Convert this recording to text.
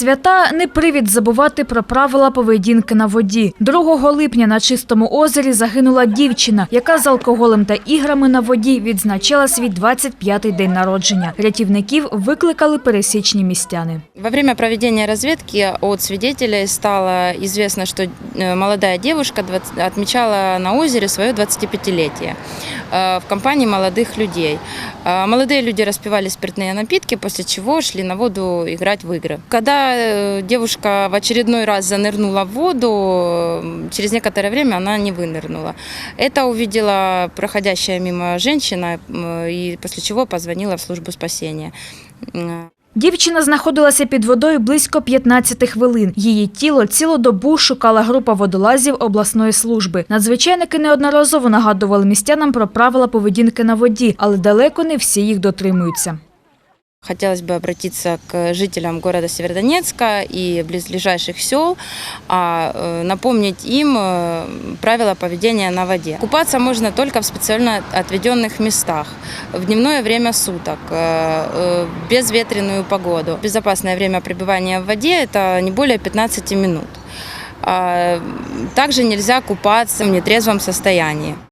Свята не привід забувати про правила поведінки на воді. 2 липня на чистому озері загинула дівчина, яка з алкоголем та іграми на воді відзначала свій 25-й день народження. Рятівників викликали пересічні містяни. Во время проведения разведки от свидетелей стало известно, что э, молодая девушка двац- отмечала на озере свое 25-летие э, в компании молодых людей. Э, Молодые люди распивали спиртные напитки, после чего шли на воду играть в игры. Когда э, девушка в очередной раз занырнула в воду, э, через некоторое время она не вынырнула. Это увидела проходящая мимо женщина, м, и после чего позвонила в службу спасения. М, Дівчина знаходилася під водою близько 15 хвилин. Її тіло цілу добу шукала група водолазів обласної служби. Надзвичайники неодноразово нагадували містянам про правила поведінки на воді, але далеко не всі їх дотримуються. Хотелось бы обратиться к жителям города Северодонецка и близлежащих сел, а э, напомнить им э, правила поведения на воде. Купаться можно только в специально отведенных местах, в дневное время суток, э, э, в безветренную погоду. Безопасное время пребывания в воде – это не более 15 минут. А, Также нельзя купаться в нетрезвом состоянии.